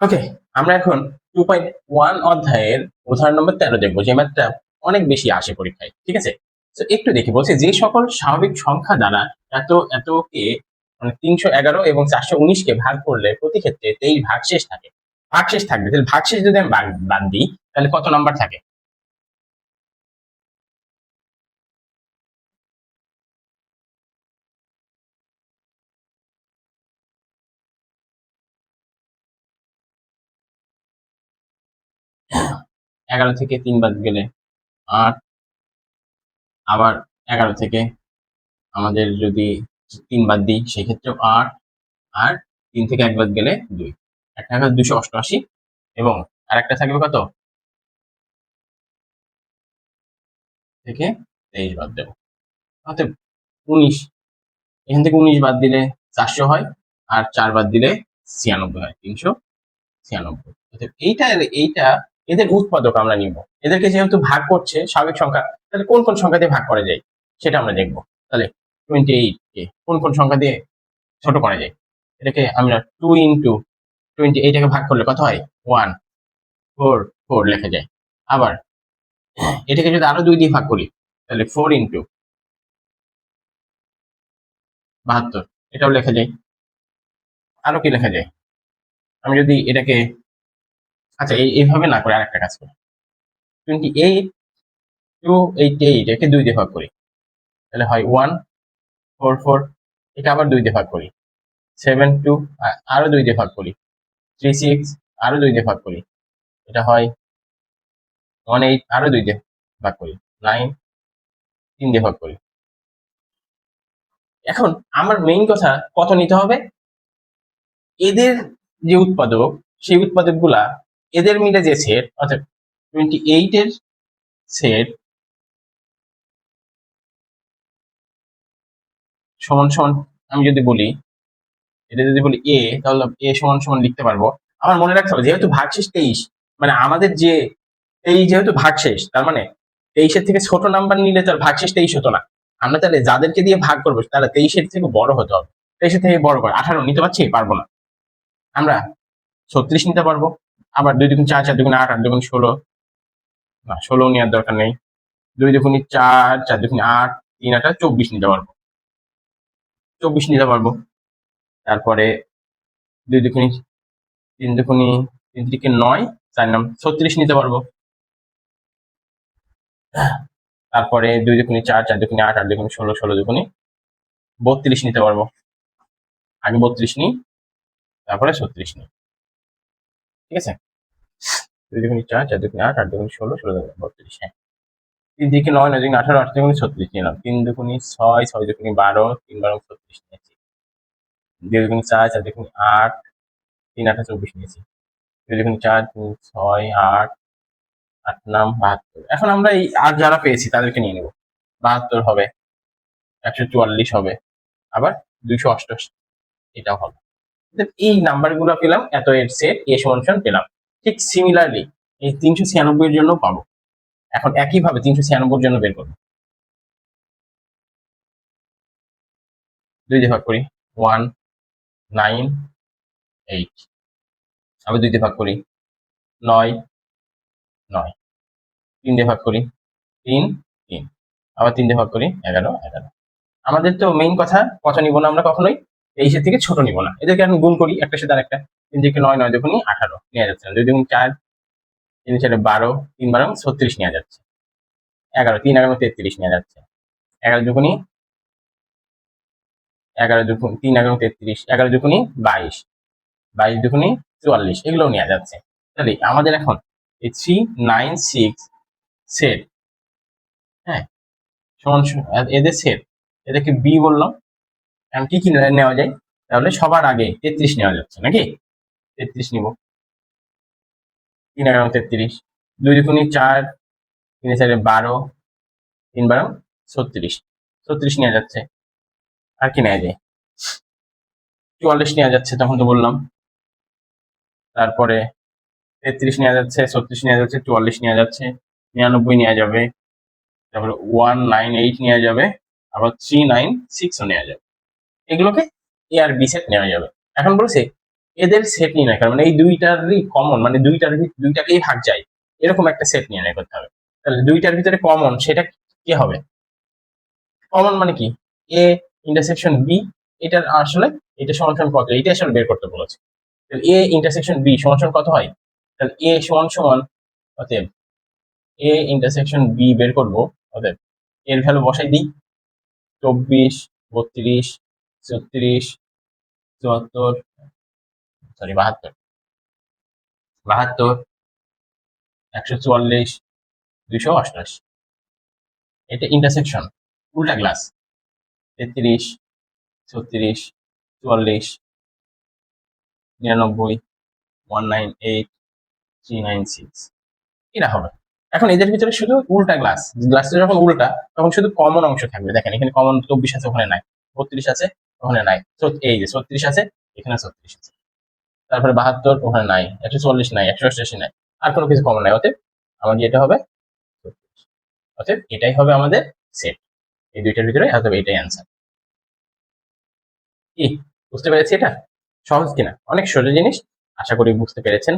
ওকে আমরা এখন two point one অধ্যায়ের উদাহরণ নম্বর তেরো দেখব, যে ম্যাথটা অনেক বেশি আসে পরীক্ষায়, ঠিক আছে? তো একটু দেখি বলছে, যে সকল স্বাভাবিক সংখ্যা দ্বারা এত, এতকে মানে তিনশো এগারো এবং চারশো উনিশকে ভাগ করলে প্রতি ক্ষেত্রে তেইশ ভাগশেষ থাকে। ভাগশেষ থাকবে, তাহলে ভাগশেষ যদি আমি বাদ দিই, তাহলে কত নাম্বার থাকে? এগারো থেকে তিন বাদ গেলে আট। আবার এগারো থেকে আমাদের যদি তিন বাদ দিই, সেক্ষেত্রেও আট। আর তিন থেকে এক বাদ গেলে দুই। একটা থাকবে দুশো অষ্টআশি। এবং আরেকটা থাকবে কত? থেকে তেইশ বাদ দেবো। অতএব উনিশ। এখান থেকে উনিশ বাদ দিলে চারশো হয়। আর চার বাদ দিলে ছিয়ানব্বই হয়। তিনশো ছিয়ানব্বই। অতএব এইটা এইটা এদের উৎপাদক আমরা নিব। এদেরকে যেহেতু ভাগ করছে স্বাভাবিক সংখ্যা, তাহলে কোন কোন সংখ্যা দিয়ে ভাগ করা যায়? সেটা আমরা দেখব। তাহলে টোয়েন্টি এইট কে কোন কোন সংখ্যা দিয়ে ছোট করা যায়? এটাকে আমরা টু ইন্টু টোয়েন্টি এইটাকে ভাগ করলে কত হয়? ওয়ান ফোর ফোর লেখা যায়। আবার এটাকে যদি আরও দুই দিয়ে ভাগ করি, তাহলে ফোর ইন্টু বাহাত্তর, এটাও লেখা যায়। আরও কি লেখা যায়? আমি যদি এটাকে আচ্ছা এই, এইভাবে না করে আরেকটা কাজ করি। Twenty eight two eight eight একে দুই দিয়ে ভাগ করি। তাহলে হয় ওয়ান ফোর ফোর এটা আবার দুই দিয়ে ভাগ করি। সেভেন টু আরও দুই দিয়ে ভাগ করি। থ্রি সিক্স আরও দুই দিয়ে ভাগ করি। এটা হয় ওয়ান এইট আরও দুই দিয়ে ভাগ করি। নাইন তিন দিয়ে ভাগ করি। এখন আমার মেইন কথা, কত নিতে হবে? এদের যে উৎপাদক, সেই উৎপাদকগুলা এদের মিলে যে সেট অর্থাৎ টোয়েন্টি এইট এর সেট সমান সমান, আমি যদি বলি, এটা যদি বলি এ তাহলে এ সমান সমান লিখতে পারব। আমার মনে রাখতে হবে, যেহেতু ভাগশেষ তেইশ মানে আমাদের যে এই যেহেতু ভাগশেষ তার মানে তেইশের থেকে ছোট নাম্বার নিলে তার ভাগশেষ তেইশ হতো না। আমরা তাহলে যাদেরকে দিয়ে ভাগ করব, তারা তেইশের থেকে বড় হতে হবে। তেইশের থেকে বড় করে, আঠারো নিতে পারছি, পারব না। আমরা ছত্রিশ নিতে পারব। আবার দুই দুগুণ চার চার দুগুণ আট আট দুগুণ ষোলো। না, ষোলো নেওয়ার দরকার নেই। দুই দুগুণি চার চার দুগুণি আট, তিন, আটা চব্বিশ নিতে পারব। চব্বিশ নিতে পারব। তারপরে দুই দুগুণি তিন দুগুণি তিন দিকে নয়, চার নাম ছত্রিশ নিতে পারব। তারপরে দুই দুগুণি চার চার দুগুণি আট আট দুগুণি ষোলো ষোলো দুগুণি বত্রিশ নিতে পারব। আগে বত্রিশ নিই, তারপরে ছত্রিশ নিই। ঠিক আছে? দুই দুগুণি চার চার দুগুণি আট আট দুগুণি ষোলো ষোলো দুগুণি বত্রিশ হ্যাঁ। তিন দিকে নয় নয় দুগুণি আঠারো, আট দুগুণি ছত্রিশ, নিলাম। তিন দুগুণি ছয় ছয় দুগুণি বারো, তিন বারো, ছত্রিশ নিয়েছি। দুই দুগুণি চার চার দুগুণি আট, তিন আঠা চব্বিশ নিয়েছি। দুই দুগুণি চার, তিন, ছয়, আট আট নাম বাহাত্তর। এখন আমরা এই আর যারা পেয়েছি তাদেরকে নিয়ে নেব। বাহাত্তর হবে, একশো চুয়াল্লিশ হবে, আবার দুইশো অষ্টআশি, এটাও হবে। এই নাম্বারগুলো পেলাম, এত এর সেট এ সমান পেলাম। ঠিক সিমিলারলি এই তিনশো ছিয়ানব্বই এর জন্য পাবো। এখন একইভাবে তিনশো ছিয়ানব্বই জন্য বের করব। দুই দিয়ে ভাগ করি ওয়ান নাইন এইট আবার দুই দিয়ে ভাগ করি, নয় নয়। তিন দিয়ে ভাগ করি, তিন তিন। আবার তিন দিয়ে ভাগ করি, এগারো এগারো। আমাদের তো মেইন কথা কত নিব না আমরা কখনোই? তেইশের থেকে ছোট নিব না। এদেরকে আমি গুণ করি একটা সাথে আরেকটা। তিন থেকে নয় নয় দেখুন, আঠারো নেওয়া যাচ্ছে না দুই দেখুন চার, তিন চারে বারো তিন বারো ছত্রিশ নেওয়া যাচ্ছে। এগারো, তিন এগারো তেত্রিশ নেওয়া যাচ্ছে। এগারো দুগুনি এগারো দুগুণ, তিন এগারো তেত্রিশ, এগারো দুগুনি বাইশ বাইশ দুগুনি চুয়াল্লিশ, এগুলোও নেওয়া যাচ্ছে। তাহলে আমাদের এখন এই থ্রি নাইন সিক্স সেট হ্যাঁ সমান এদের সেট এদেরকে বি বললাম। এখন কি কি নেওয়া যায়? তাহলে সবার আগে তেত্রিশ নেওয়া যাচ্ছে নাকি? তেত্রিশ নিব। তিন এগারো তেত্রিশ। দুই দুগুণি চার, তিন চারে বারো, তিন বারো ছত্রিশ। ছত্রিশ নেওয়া যাচ্ছে। আর কি নেওয়া যায় চুয়াল্লিশ নেওয়া যাচ্ছে, তখন তো বললাম। তারপরে তেত্রিশ নেওয়া যাচ্ছে, ছত্রিশ নেওয়া যাচ্ছে, চুয়াল্লিশ নেওয়া যাচ্ছে, নিরানব্বই নেওয়া যাবে। তারপরে ওয়ান নাইন এইট নেওয়া যাবে, আবার থ্রি নাইন সিক্সও নেওয়া যাবে। এগুলোকে এ আর বি নেওয়া যাবে। এখন বলছে এদের সেট নির্ণয় করা মানে এই দুইটারই কমন মানে দুইটার দুইটাকেই ভাগ যায়। এরকম একটা সেট নির্ণয় করতে হবে। তাহলে দুইটার ভিতরে কমন সেটা কি হবে? কমন মানে কি? এ ইন্টারসেকশন বি এটার আসলে এটা সমান কত? এটা আসলে বের করতে বলেছে। তাহলে এ ইন্টারসেকশন বি সমান কত হয়? তাহলে এ সমান সমান অতএব এ ইন্টারসেকশন বি বের করব, অতএব এর ভ্যালু বসাই দিই। চব্বিশ, বত্রিশ, ছত্রিশ, চুয়াত্তর সরি, বাহাত্তর। বাহাত্তর, একশো চুয়াল্লিশ, দুইশো অষ্টআশি। এটা ইন্টারসেকশন উল্টা ক্লাস তেত্রিশ, ছত্রিশ, চুয়াল্লিশ, নিরানব্বই ওয়ান নাইন এইট হবে। এখন এদের ভিতরে শুধু উল্টা গ্লাস গ্লাসটা যখন উল্টা, তখন শুধু কমন অংশ থাকবে। দেখেন, এখানে কমন চব্বিশ আছে, ওখানে নাই। বত্রিশ আছে, ওখানে নাই। এই যে ছত্রিশ আছে, এখানে ছত্রিশ আছে। তারপরে বাহাত্তর ওখানে নাই, একশো চল্লিশ নাই, একশো অষ্টাশি নাই, আর কোনো কিছু কমন নাই। অতএব আমাদের এটা হবে, অতএব এটাই হবে আমাদের সেট এই দুইটার ভিতরে অতএব এটাই অ্যান্সার কি? বুঝতে পেরেছি এটা? সহজ কিনা? অনেক সোজা জিনিস, আশা করি বুঝতে পেরেছেন।